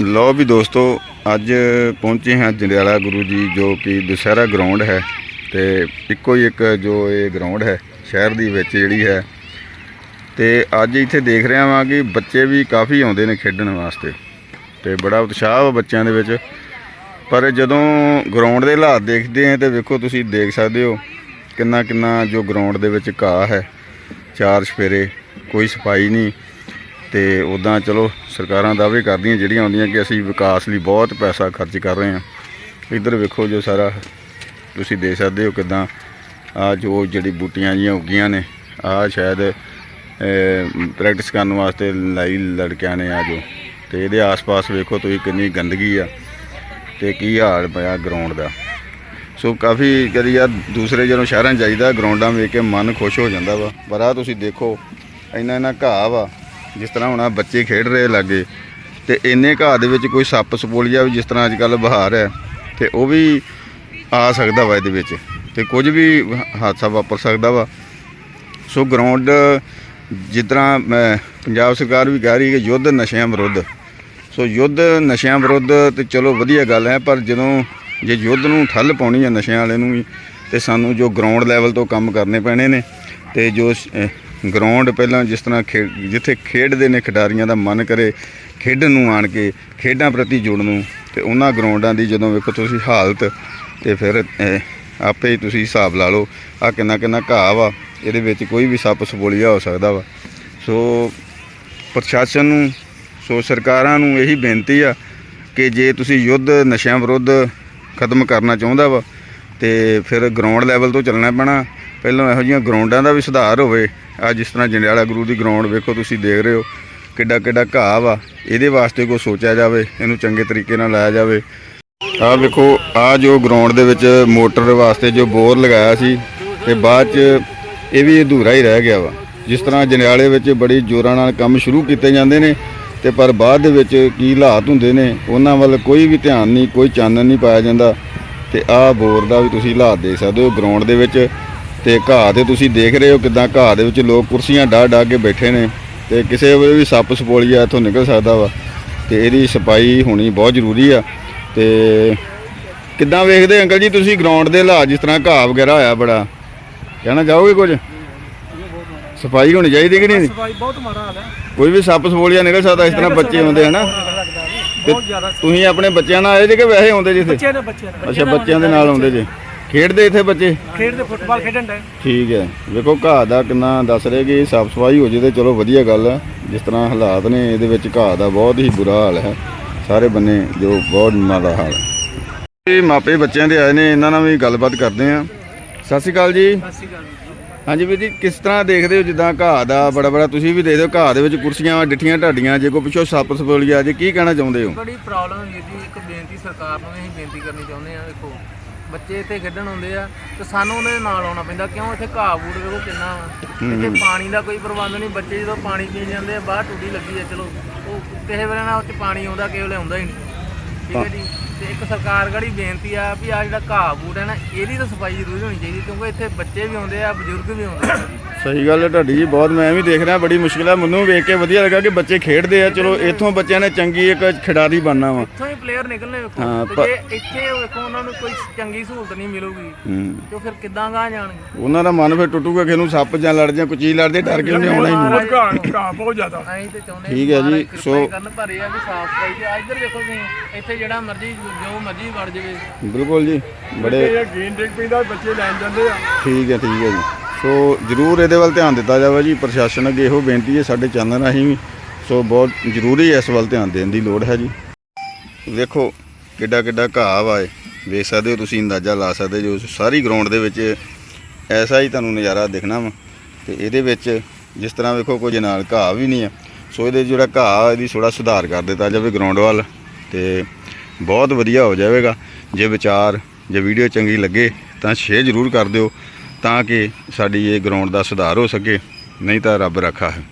ਲੋ ਵੀ ਦੋਸਤੋ, ਅੱਜ ਪਹੁੰਚੇ ਹਾਂ ਜੰਡਿਆਲਾ ਗੁਰੂ ਜੀ, ਜੋ ਕਿ ਦੁਸਹਿਰਾ ਗਰਾਊਂਡ ਹੈ ਤੇ ਇੱਕੋ ਹੀ ਇੱਕ ਜੋ ਇਹ ਗਰਾਊਂਡ ਹੈ, ਸ਼ਹਿਰ ਦੀ ਵਿੱਚ ਜਿਹੜੀ ਹੈ। ਤੇ ਅੱਜ ਇੱਥੇ ਦੇਖ ਰਿਹਾ ਵਾਂ ਕਿ ਬੱਚੇ ਵੀ ਕਾਫੀ ਆਉਂਦੇ ਨੇ ਖੇਡਣ ਵਾਸਤੇ ਤੇ ਬੜਾ ਉਤਸ਼ਾਹ ਵਾ ਬੱਚਿਆਂ ਦੇ ਵਿੱਚ। ਪਰ ਜਦੋਂ ਗਰਾਊਂਡ ਦੇ ਹਾਲਾਤ ਦੇਖਦੇ ਆ ਤੇ ਵੇਖੋ ਤੁਸੀਂ ਦੇਖ ਸਕਦੇ ਹੋ ਕਿੰਨਾ ਕਿੰਨਾ ਜੋ ਗਰਾਊਂਡ ਦੇ ਵਿੱਚ ਘਾਹ ਹੈ, ਚਾਰ ਸਫੇਰੇ ਕੋਈ ਸਫ਼ਾਈ ਨਹੀਂ। ਤੇ ਉਦਾਂ ਚਲੋ ਸਰਕਾਰਾਂ ਦਾਅਵੇ ਕਰਦੀਆਂ ਜਿਹੜੀਆਂ ਆਉਂਦੀਆਂ ਕਿ ਅਸੀਂ ਵਿਕਾਸ ਲਈ ਬਹੁਤ ਪੈਸਾ ਖਰਚ ਕਰ ਰਹੇ ਹਾਂ। ਇੱਧਰ ਵੇਖੋ ਜੋ ਸਾਰਾ ਤੁਸੀਂ ਦੇਖ ਸਕਦੇ ਹੋ ਕਿਦਾਂ ਆ ਜੋ ਜਿਹੜੀ ਬੂਟੀਆਂ ਜੀਆਂ ਉੱਗੀਆਂ ਨੇ, ਆ ਸ਼ਾਇਦ ਪ੍ਰੈਕਟਿਸ ਕਰਨ ਵਾਸਤੇ ਲਾਈ ਲੜਕਿਆਂ ਨੇ ਆ ਜੋ। ਤੇ ਇਹਦੇ ਆਸ-ਪਾਸ ਵੇਖੋ ਤੁਸੀਂ ਕਿੰਨੀ ਗੰਦਗੀ ਆ ਤੇ ਕੀ ਹਾਲ ਪਿਆ ਗਰਾਊਂਡ ਦਾ। ਸੋ ਕਾਫੀ ਕਦੀ ਆ ਦੂਸਰੇ ਜਦੋਂ ਸ਼ਹਿਰਾਂ 'ਚ ਜਾਈਦਾ ਗਰਾਊਂਡਾਂ ਵੇਖ ਕੇ ਮਨ ਖੁਸ਼ ਹੋ ਜਾਂਦਾ ਵਾ। ਪਰ ਆ ਤੁਸੀਂ ਦੇਖੋ ਇੰਨਾ ਇੰਨਾ ਘਾਹ ਵਾ। ਜਿਸ ਤਰ੍ਹਾਂ ਹੁਣ ਆਹ ਬੱਚੇ ਖੇਡ ਰਹੇ ਲਾਗੇ ਤੇ ਇੰਨੇ ਘਾਹ ਦੇ ਵਿੱਚ ਕੋਈ ਸੱਪ ਸਪੋਲੀਆ ਵੀ ਜਿਸ ਤਰ੍ਹਾਂ ਅੱਜ ਕੱਲ ਬਹਾਰ ਹੈ ਤੇ ਉਹ ਵੀ ਆ ਸਕਦਾ ਵਾ ਇਹਦੇ ਵਿੱਚ ਤੇ ਕੁਝ ਵੀ ਹਾਦਸਾ ਵਾਪਰ ਸਕਦਾ ਵਾ। ਸੋ ਗਰਾਊਂਡ ਜਿਸ ਤਰ੍ਹਾਂ ਮੈਂ ਪੰਜਾਬ ਸਰਕਾਰ ਵੀ ਕਹਿ ਰਹੀ ਹੈ ਕਿ ਯੁੱਧ ਨਸ਼ਿਆਂ ਵਿਰੁੱਧ। ਸੋ ਯੁੱਧ ਨਸ਼ਿਆਂ ਵਿਰੁੱਧ ਤੇ ਚਲੋ ਵਧੀਆ ਗੱਲ ਹੈ, ਪਰ ਜਦੋਂ ਜੇ ਯੁੱਧ ਨੂੰ ਠੱਲ ਪਾਉਣੀ ਹੈ ਨਸ਼ਿਆਂ ਵਾਲੇ ਨੂੰ ਵੀ ਤੇ ਸਾਨੂੰ ਜੋ ਗਰਾਊਂਡ ਲੈਵਲ ਤੋਂ ਕੰਮ ਕਰਨੇ ਪੈਣੇ ਨੇ ਤੇ ਜੋ ਗਰਾਊਂਡ ਪਹਿਲਾਂ ਜਿਸ ਤਰ੍ਹਾਂ ਖੇ- ਜਿੱਥੇ ਖੇਡਦੇ ਨੇ ਖਿਡਾਰੀਆਂ ਦਾ ਮਨ ਕਰੇ, ਖੇਡਣ ਨੂੰ ਆਣ ਕੇ, ਖੇਡਾਂ ਪ੍ਰਤੀ ਜੁੜਨ ਨੂੰ, ਤੇ ਉਹਨਾਂ ਗਰਾਊਂਡਾਂ ਦੀ ਜਦੋਂ ਵੇਖੋ ਤੁਸੀਂ ਹਾਲਤ, ਤੇ ਫਿਰ ਆਪੇ ਹੀ ਤੁਸੀਂ ਹਿਸਾਬ ਲਾ ਲਓ, ਆ ਕਿੰਨਾ ਕਿੰਨਾ ਘਾਹ ਵਾ, ਇਹਦੇ ਵਿੱਚ ਕੋਈ ਵੀ ਸੱਪ ਸਪੋਲੀਆ ਹੋ ਸਕਦਾ ਵਾ। ਸੋ, ਪ੍ਰਸ਼ਾਸਨ ਨੂੰ, ਸੋ ਸਰਕਾਰਾਂ ਨੂੰ ਇਹੀ ਬੇਨਤੀ ਆ ਕਿ ਜੇ ਤੁਸੀਂ ਯੁੱਧ, ਨਸ਼ਿਆਂ ਵਿਰੁੱਧ ਖਤਮ ਕਰਨਾ ਚਾਹੁੰਦਾ ਵਾ ਤੇ ਫਿਰ ਗਰਾਊਂਡ ਲੈਵਲ ਤੋਂ ਚੱਲਣਾ ਪੈਣਾ। ਪਹਿਲਾਂ ਇਹੋ ਜਿਹੀਆਂ ਗਰਾਊਂਡਾਂ ਦਾ ਵੀ ਸੁਧਾਰ ਹੋਵੇ। ਆ ਜਿਸ ਤਰ੍ਹਾਂ ਜੰਡਿਆਲਾ ਗੁਰੂ ਦੀ ਗਰਾਊਂਡ ਵੇਖੋ ਤੁਸੀਂ ਦੇਖ ਰਹੇ ਹੋ, ਕਿੱਡਾ ਕਿੱਡਾ ਘਾਹ ਵਾ। ਇਹਦੇ ਵਾਸਤੇ ਕੋਈ ਸੋਚਿਆ ਜਾਵੇ, ਇਹਨੂੰ ਚੰਗੇ ਤਰੀਕੇ ਨਾਲ ਲਾਇਆ ਜਾਵੇ। ਆਹ ਵੇਖੋ, ਆ ਜੋ ਗਰਾਊਂਡ ਦੇ ਵਿੱਚ ਮੋਟਰ ਵਾਸਤੇ ਜੋ ਬੋਰ ਲਗਾਇਆ ਸੀ, ਤੇ ਬਾਅਦ ਚ ਇਹ ਵੀ ਅਧੂਰਾ ਹੀ ਰਹਿ ਗਿਆ ਵਾ। ਜਿਸ ਤਰ੍ਹਾਂ ਜੰਡਿਆਲੇ ਵਿੱਚ ਬੜੀ ਜ਼ੋਰਾਂ ਨਾਲ ਕੰਮ ਸ਼ੁਰੂ ਕੀਤੇ ਜਾਂਦੇ ਨੇ, ਤੇ ਪਰ ਬਾਅਦ ਦੇ ਵਿੱਚ ਕੀ ਹਾਲਾਤ ਹੁੰਦੇ ਨੇ, ਉਹਨਾਂ ਵੱਲ ਕੋਈ ਵੀ ਧਿਆਨ ਨਹੀਂ, ਕੋਈ ਚਾਨਣ ਨਹੀਂ ਪਾਇਆ ਜਾਂਦਾ। ਤੇ ਆਹ ਬੋਰ ਦਾ ਵੀ ਤੁਸੀਂ ਹਾਲਾਤ ਦੇਖ ਸਕਦੇ ਹੋ ਗਰਾਊਂਡ ਦੇ ਵਿੱਚ ਤੇ ਘਾਹ ਤੇ ਤੁਸੀਂ ਦੇਖ ਰਹੇ ਹੋ ਕਿਦਾਂ ਘਾਹ ਦੇ ਵਿੱਚ ਲੋਕ ਕੁਰਸੀਆਂ ਢਾ ਢਾ ਕੇ ਬੈਠੇ ਨੇ ਤੇ ਕਿਸੇ ਵੇਲੇ ਵੀ ਸੱਪ ਸਪੋਲੀਆ ਇੱਥੋਂ ਨਿਕਲ ਸਕਦਾ ਵਾ ਤੇ ਇਹਦੀ ਸਫ਼ਾਈ ਹੋਣੀ ਬਹੁਤ ਜ਼ਰੂਰੀ ਆ ਤੇ ਕਿੱਦਾਂ ਵੇਖਦੇ ਅੰਕਲ ਜੀ ਤੁਸੀਂ ਗਰਾਊਂਡ ਦੇ ਹਾਲਾਤ ਜਿਸ ਤਰ੍ਹਾਂ ਘਾਹ ਵਗੈਰਾ ਹੋਇਆ ਬੜਾ? ਕਹਿਣਾ ਚਾਹੋਗੇ ਕੁਝ? ਸਫ਼ਾਈ ਹੋਣੀ ਚਾਹੀਦੀ ਕਿ ਨਹੀਂ? ਸਫ਼ਾਈ ਬਹੁਤ ਮਾੜਾ ਹਾਲ ਹੈ। ਕੋਈ ਵੀ ਸੱਪ ਸਪੋਲੀਆ ਨਿਕਲ ਸਕਦਾ ਇਸ ਤਰ੍ਹਾਂ ਬੱਚੇ ਹੁੰਦੇ ਹਨਾ ਜੀ ਬਹੁਤ ਜ਼ਿਆਦਾ ਤੁਸੀਂ ਆਪਣੇ ਬੱਚਿਆਂ ਨਾਲ ਆਏ ਜੇ ਕਿ ਵੈਸੇ ਆਉਂਦੇ ਜਿੱਥੇ ਬੱਚਿਆਂ ਨੇ ਬੱਚਿਆਂ ਨੇ ਅੱਛਾ ਬੱਚਿਆਂ ਦੇ ਨਾਲ ਆਉਂਦੇ ਜੇ। ਖੇਡਦੇ ਇੱਥੇ ਬੱਚੇ? ਖੇਡਦੇ ਫੁੱਟਬਾਲ ਖੇਡਣ ਦੇ ਠੀਕ ਹੈ। ਵੇਖੋ ਘਾਹ ਦਾ ਕਿੰਨਾ ਦੱਸ ਰਹੇ ਕਿ ਸਾਫ਼ ਸਫ਼ਾਈ ਹੋ ਜੇ ਤੇ ਚਲੋ ਵਧੀਆ ਗੱਲ ਹੈ। ਜਿਸ ਤਰ੍ਹਾਂ ਹਾਲਾਤ ਨੇ ਇਹਦੇ ਵਿੱਚ ਘਾਹ ਦਾ ਬਹੁਤ ਹੀ ਬੁਰਾ ਹਾਲ ਹੈ। ਸਾਰੇ ਬੰਨੇ ਜੋ ਬਹੁਤ ਮਾੜਾ ਹਾਲ ਹੈ। ਇਹ ਮਾਪੇ ਬੱਚਿਆਂ ਦੇ ਆਏ ਨੇ ਇਹਨਾਂ ਨਾਲ ਵੀ ਗੱਲਬਾਤ ਕਰਦੇ ਆ ਸਤਿ ਸ਼੍ਰੀ ਅਕਾਲ ਜੀ। ਸਤਿ ਸ਼੍ਰੀ ਅਕਾਲ ਜੀ। ਹਾਂਜੀ ਵੀਰ ਜੀ ਕਿਸ ਤਰ੍ਹਾਂ ਦੇਖਦੇ ਹੋ ਜਿੱਦਾਂ ਘਾਹ ਦਾ ਬੜਾ ਬੜਾ? ਤੁਸੀਂ ਵੀ ਦੇਖਦੇ ਹੋ ਘਾਹ ਦੇ ਵਿੱਚ ਕੁਰਸੀਆਂ ਡਿੱਠੀਆਂ ਢਾਡੀਆਂ ਜੇ ਕੋਈ ਪਿੱਛੋਂ ਸੱਪ ਸਪੋਲੀਆ ਜੇ ਕੀ ਕਹਿਣਾ ਚਾਹੁੰਦੇ ਹੋ? ਬੜੀ ਪ੍ਰੋਬਲਮ ਹੈ ਜੀ ਇੱਕ ਬੇਨਤੀ ਸਰਕਾਰ ਨੂੰ ਅਸੀਂ ਬੇਨਤੀ ਕਰਨੀ ਚਾਹੁੰਦੇ ਆ ਵੇਖੋ ਬੱਚੇ ਇੱਥੇ ਖੇਡਣ ਆਉਂਦੇ ਆ ਤੇ ਸਾਨੂੰ ਉਹਦੇ ਨਾਲ ਆਉਣਾ ਪੈਂਦਾ ਕਿਉਂ ਇੱਥੇ ਘਾਹ ਬੂੜ ਵੇਖੋ ਕਿੰਨਾ ਵਾ ਇੱਥੇ ਪਾਣੀ ਦਾ ਕੋਈ ਪ੍ਰਬੰਧ ਨਹੀਂ ਬੱਚੇ ਜਦੋਂ ਪਾਣੀ ਪੀ ਜਾਂਦੇ ਆ ਬਾਹਰ ਟੂਟੀ ਲੱਗੀ ਆ ਚਲੋ ਉਹ ਕਿਸੇ ਵੇਲੇ ਨਾ ਉੱਚ ਪਾਣੀ ਆਉਂਦਾ ਕਿਸੇ ਵੇਲੇ ਆਉਂਦਾ ਹੀ ਨਹੀਂ। ਠੀਕ ਹੈ। ਜੀ। ਤੇ ਇੱਕ ਸਰਕਾਰ ਗੜੀ ਬੇਨਤੀ ਆ ਵੀ ਆ ਜਿਹੜਾ ਘਾਹ ਬੂਟ ਹੈ ਨਾ, ਇਹਦੀ ਤਾਂ ਸਫ਼ਾਈ ਜ਼ਰੂਰੀ ਹੋਣੀ ਚਾਹੀਦੀ, ਕਿਉਂਕਿ ਇੱਥੇ ਬੱਚੇ ਵੀ ਆਉਂਦੇ ਆ, ਬਜ਼ੁਰਗ ਵੀ ਆਉਂਦੇ ਆ। ਸਹੀ ਗੱਲ ਹੈ ਤੁਹਾਡੀ ਜੀ ਬਹੁਤ ਮੈਂ ਵੀ ਦੇਖ ਰਿਹਾ ਬੜੀ ਮੁਸ਼ਕਿਲ ਹੈ ਮੈਨੂੰ ਵੇਖ ਕੇ ਵਧੀਆ ਲੱਗਾ ਕਿ ਬੱਚੇ ਖੇਡਦੇ ਆ। ਚਲੋ ਇੱਥੋਂ ਬੱਚਿਆਂ ਨੇ ਚੰਗੀ ਇੱਕ ਖਿਡਾਰੀ ਬਣਨਾ ਵਾ। ਇੱਥੋਂ ਹੀ ਪਲੇਅਰ ਨਿਕਲਨੇ ਵੇਖੋ। ਹਾਂ, ਤੇ ਪਰ- ਜੇ ਇੱਥੇ ਵੇਖੋ ਉਹਨਾਂ ਨੂੰ ਕੋਈ ਚੰਗੀ ਸਹੂਲਤ ਨਹੀਂ ਮਿਲੂਗੀ ਹੂੰ। ਤੇ ਉਹ ਫਿਰ ਕਿੱਦਾਂ ਗਾਂ ਜਾਣਗੇ? ਉਹਨਾਂ ਦਾ ਮਨ ਫਿਰ ਟੁੱਟੂਗਾ ਕਿ ਇਹਨੂੰ ਸੱਪ ਜਾਂ ਲੜ ਜਾਂ ਕੋਈ ਚੀਜ਼ ਲੜਦੇ ਡਰ ਕੇ ਉਹਨੇ ਆਉਣਾ ਹੀ ਨਹੀਂ। ਘਾਹ ਘਾਹ ਬਹੁਤ ਜ਼ਿਆਦਾ। ਅਸੀਂ ਤੇ ਚਾਹੁੰਦੇ ਠੀਕ ਹੈ ਜੀ, ਮਹਾਰਾਜ ਕਿਰਪਾ ਹੀ ਸੋ- ਕਰਨ ਪਰ ਇਹ ਆ ਵੀ ਸਾਫ਼ ਸਫ਼ਾਈ ਤੇ ਇੱਧਰ ਵੇਖੋ ਤੁਸੀਂ ਇੱਥੇ ਜਿਹੜਾ ਮਰਜ਼ੀ ਜੋ ਮਰਜ਼ੀ ਵੜ ਜਾਵੇ। ਬਿਲਕੁਲ ਜੀ ਬੜੇ ਇਹ ਗੇਂਦ ਡਿੱਗ ਪੈਂਦਾ ਬੱਚੇ ਲੈਣ ਜਾਂਦੇ ਆ। ਠੀਕ ਹੈ ਠੀਕ ਹੈ ਜੀ। ਸੋ ਜ਼ਰੂਰ ਇਹਦੇ ਵੱਲ ਧਿਆਨ ਦਿੱਤਾ ਜਾਵੇ ਜੀ। ਪ੍ਰਸ਼ਾਸਨ ਅੱਗੇ ਇਹੋ ਬੇਨਤੀ ਹੈ, ਸਾਡੇ ਚੈਨਲ ਰਾਹੀਂ ਵੀ। ਸੋ ਬਹੁਤ ਜ਼ਰੂਰੀ ਹੈ ਇਸ ਵੱਲ ਧਿਆਨ ਦੇਣ ਦੀ ਲੋੜ ਹੈ ਜੀ। ਵੇਖੋ ਕਿੱਡਾ ਕਿੱਡਾ ਘਾਹ ਵਾ ਇਹ। ਵੇਖ ਸਕਦੇ ਹੋ ਤੁਸੀਂ, ਅੰਦਾਜ਼ਾ ਲਾ ਸਕਦੇ ਜੋ ਸਾਰੀ ਗਰਾਊਂਡ ਦੇ ਵਿੱਚ ਐਸਾ ਹੀ ਤੁਹਾਨੂੰ ਨਜ਼ਾਰਾ ਦਿਖਣਾ ਵਾ। ਤੇ ਇਹਦੇ ਵਿੱਚ ਜਿਸ ਤਰ੍ਹਾਂ ਵੇਖੋ ਕੁਝ ਨਾਲ ਘਾਹ ਵੀ ਨਹੀਂ ਹੈ। ਸੋ ਇਹਦੇ ਜਿਹੜਾ ਘਾਹ ਇਹਦੀ ਥੋੜਾ ਸੁਧਾਰ ਕਰ ਦਿੱਤਾ ਜਾਵੇ ਗਰਾਊਂਡ ਵੱਲ। ਤੇ ਬਹੁਤ ਵਧੀਆ ਹੋ ਜਾਵੇਗਾ। ਜੇ ਵਿਚਾਰ, ਜੇ ਵੀਡੀਓ ਚੰਗੀ ਲੱਗੇ ਤਾਂ ਸ਼ੇਅਰ ਜ਼ਰੂਰ ਕਰ ਦਿਓ। ਤਾਂ ਕਿ ਸਾਡੀ ਇਹ ਗਰਾਊਂਡ ਦਾ ਸੁਧਾਰ ਹੋ ਸਕੇ ਨਹੀਂ ਤਾਂ ਰੱਬ ਰੱਖਾ ਹੈ।